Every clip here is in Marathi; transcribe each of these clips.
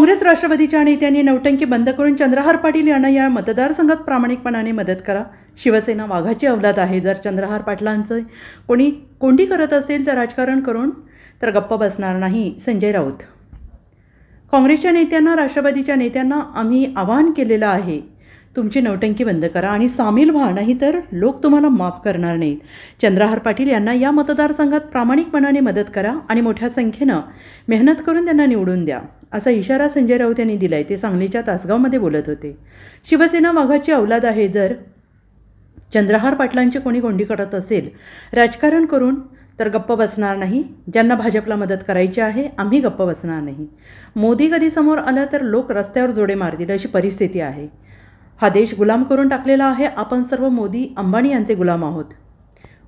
काँग्रेस राष्ट्रवादीच्या नेत्यांनी नौटंकी बंद करून चंद्रहार पाटील यांना या मतदारसंघात प्रामाणिकपणाने मदत करा. शिवसेना वाघाची अवलाद आहे. जर चंद्रहार पाटलांचं कोणी कोंडी करत असेल तर राजकारण करून तर गप्प बसणार नाही. संजय राऊत. काँग्रेसच्या नेत्यांना राष्ट्रवादीच्या नेत्यांना आम्ही आवाहन केलेलं आहे. तुमची नौटंकी बंद करा आणि सामील व्हा नाही तर लोक तुम्हाला माफ करणार नाहीत. चंद्रहार पाटील यांना या मतदारसंघात प्रामाणिकपणाने मदत करा आणि मोठ्या संख्येनं मेहनत करून त्यांना निवडून द्या. असा इशारा संजय राऊत यांनी दिलाय. ते सांगलीच्या तासगावमध्ये बोलत होते. शिवसेना वाघाची अवलाद आहे जर चंद्रहार पाटलांची कोणी कोंडी करत असेल राजकारण करून तर गप्प बसणार नाही. ज्यांना भाजपला मदत करायची आहे आम्ही गप्प बसणार नाही. मोदी कधी समोर आला तर लोक रस्त्यावर जोडे मारतील अशी परिस्थिती आहे. हा देश गुलाम करून टाकलेला आहे. आपण सर्व मोदी अंबानी यांचे गुलाम आहोत.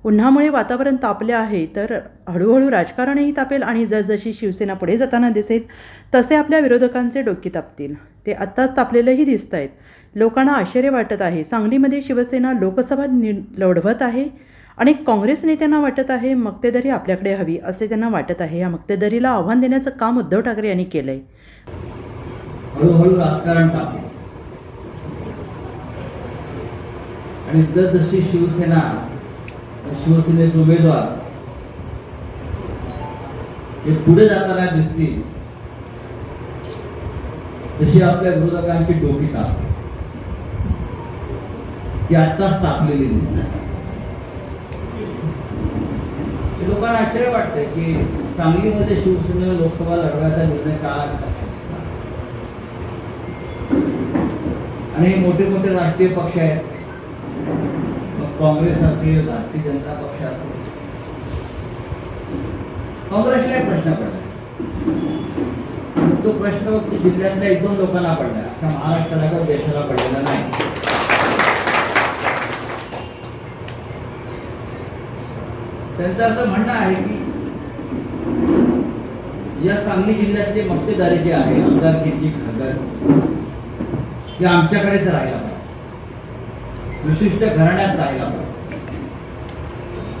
उन्हामुळे वातावरण तापले आहे तर हळूहळू राजकारणही तापेल आणि जसजशी शिवसेना पुढे जाताना दिसेल तसे आपल्या विरोधकांचे डोके तापतील. ते आत्ताच तापलेलंही दिसत आहेत लोकांना आश्चर्य वाटत आहे. सांगलीमध्ये शिवसेना लोकसभा नि लढवत आहे आणि काँग्रेस नेत्यांना वाटत आहे मक्तेदारी आपल्याकडे हवी असे त्यांना वाटत आहे. या मक्तेदारीला आव्हान देण्याचं काम उद्धव ठाकरे यांनी केलं आहे हळूहळू राजकारण आणि जसजशी शिवसेना शिवसेनेचे उमेदवार. हे पुढे जाताना दिसतील. तशी आपल्या विरोधकांची डोकी टाकते. ती आत्ताच तापलेली दिसतात लोकांना आश्चर्य वाटतंय की सांगलीमध्ये शिवसेनेला लोकसभा लढवायचा निर्णय का आणि हे मोठे मोठे राष्ट्रीय पक्ष आहेत. काँग्रेस असेल भारतीय जनता पक्ष असेल. काँग्रेसला एक प्रश्न पडला? तो प्रश्न जिल्ह्यातल्या एक दोन लोकांना पडला. अख्खा महाराष्ट्राला किंवा देशाला पडलेला नाही. त्यांचं असं म्हणणं आहे की या सांगली जिल्ह्यातले मक्तेदारी जे आहे आमदारकीची खासदार ते आमच्याकडेच राहायला पाहिजे. विशिष्ट घराण्यात राहिला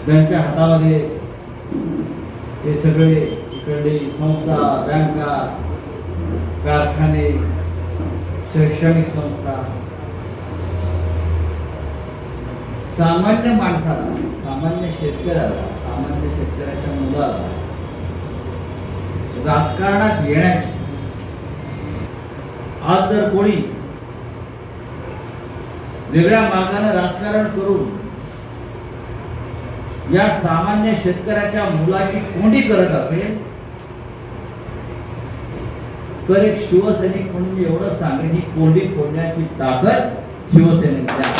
त्यांच्या हातामध्ये हे सगळे इकडे संस्था बँका कारखाने शैक्षणिक संस्था. सामान्य माणसाला सामान्य शेतकऱ्याला सामान्य शेतकऱ्याच्या मुलाला राजकारणात येण्याची. आज जर कोणी वेगळ्या मार्गाने राजकारण करून या सामान्य शेतकऱ्याच्या मुलाची कोंडी करत असेल तर एक शिवसैनिक म्हणून मी एवढं सांगेन ही कोंडी फोडण्याची ताकद शिवसेनेच्या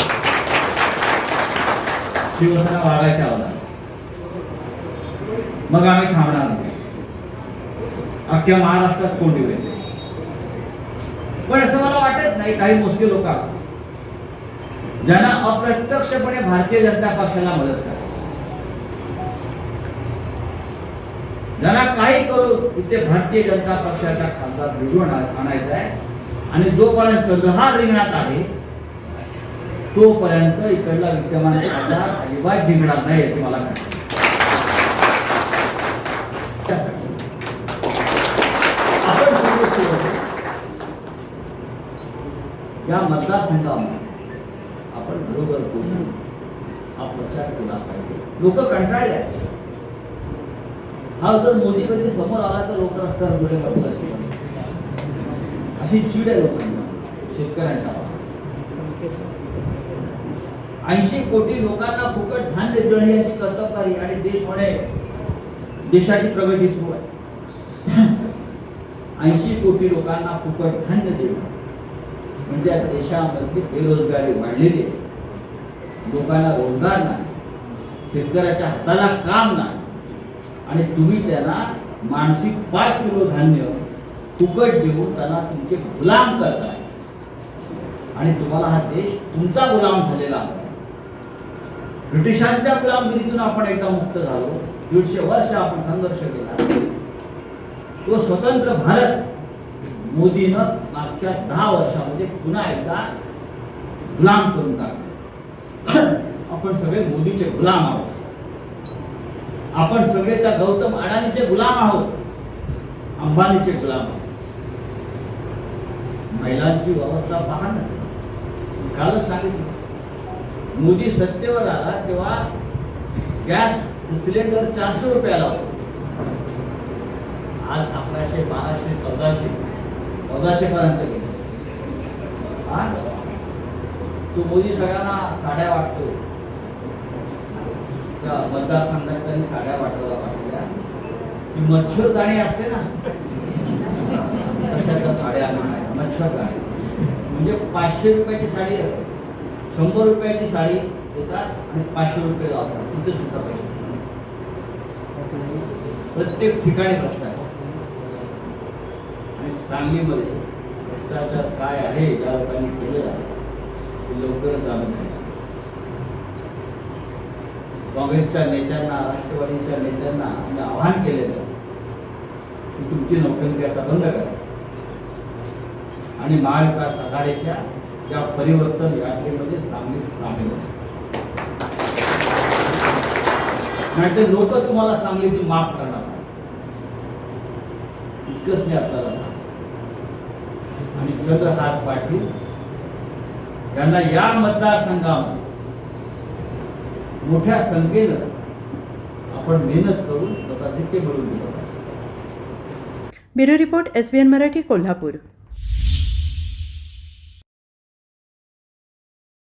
शिवसेना वागायच्या आवाज मग आम्ही थांबणार नाही. अख्ख्या महाराष्ट्रात कोंडी होईल. पण असं मला वाटत नाही काही मोजके लोक असतात ज्यांना अप्रत्यक्षपणे भारतीय जनता पक्षाला मदत करा. ज्यांना काही करू इथे भारतीय जनता पक्षाचा खासदार निवडून आणायचा आहे आणि जोपर्यंत चंद्रहार रिंगणात आहे तोपर्यंत इकडला विद्यमान खासदार अजिबात जिंकणार नाही याची मला या मतदारसंघामध्ये आपण बरोबर बोलून हा प्रचार केला पाहिजे लोक कंटाळले आहेत. हा जर मोदी कधी समोर आला तर लोक रस्त्यावर पुढे करतात अशी अशी चीड आहे लोकांना शेतकऱ्यांना. ऐंशी कोटी लोकांना फुकट धान्य देणे याची कर्तबकारी आणि देश होणे देशाची प्रगती सुरू आहे. ऐंशी कोटी लोकांना फुकट धान्य देणं म्हणजे या देशामध्ये बेरोजगारी वाढलेली आहे. लोकांना रोजगार नाही. शेतकऱ्याच्या हाताला काम नाही. आणि तुम्ही त्यांना मानसिक पाच किलो धान्य फुकट देऊन त्यांना तुमचे गुलाम करताय. आणि तुम्हाला हा देश तुमचा गुलाम झालेला आहे. ब्रिटिशांच्या गुलामगिरीतून आपण एकदा मुक्त झालो. दीडशे वर्ष आपण संघर्ष केला. तो स्वतंत्र भारत मोदीनं मागच्या दहा वर्षामध्ये पुन्हा एकदा गुलाम करून टाकलं. आपण सगळे मोदीचे गुलाम आहोत. आपण सगळे त्या गौतम अडाणीचे गुलाम आहोत. अंबानीचे गुलाम आहोत. महिलांची अवस्था पहा ना. कालच सांगितलं. मोदी सत्तेवर आला तेव्हा गॅस सिलेंडर चारशे रुपयाला होता. आज अकराशे बाराशे चौदाशे. चौदाशे पर्यंत गेले तो मोदी सगळ्यांना साड्या वाटतो. त्या मतदारसंघात त्यांनी साड्या वाटायला वाटल्या. ती मच्छरदाणी असते ना. तशा त्या साड्या आणल्या मच्छरदाणी म्हणजे पाचशे रुपयाची साडी असते. शंभर रुपयाची साडी देतात आणि पाचशे रुपये लावतात. तिथे सुद्धा पैसे. प्रत्येक ठिकाणी प्रश्न आहे सांगलीमध्ये भ्रष्टाचार काय आहे ज्या लोकांनी केलेला आहे ते लवकरच जाणून काँग्रेसच्या नेत्यांना राष्ट्रवादीच्या नेत्यांना आम्ही आवाहन केलेलं की तुमची नोकरी आता बंद करा. आणि महाविकास आघाडीच्या या परिवर्तन यात्रेमध्ये सांगलीत सामील नाही नाहीतर लोक तुम्हाला सांगलीची माफ करणार. नाही. इतकंच मी आपल्याला सांग आणि चंद्रहार पाटील यांना या मतदारसंघामध्ये मोठ्या संख्येनं आपण मेहनत करून मताधिक्य मिळवून दिलं पाहिजे. Bureau report S B N Marathi Kolhapur.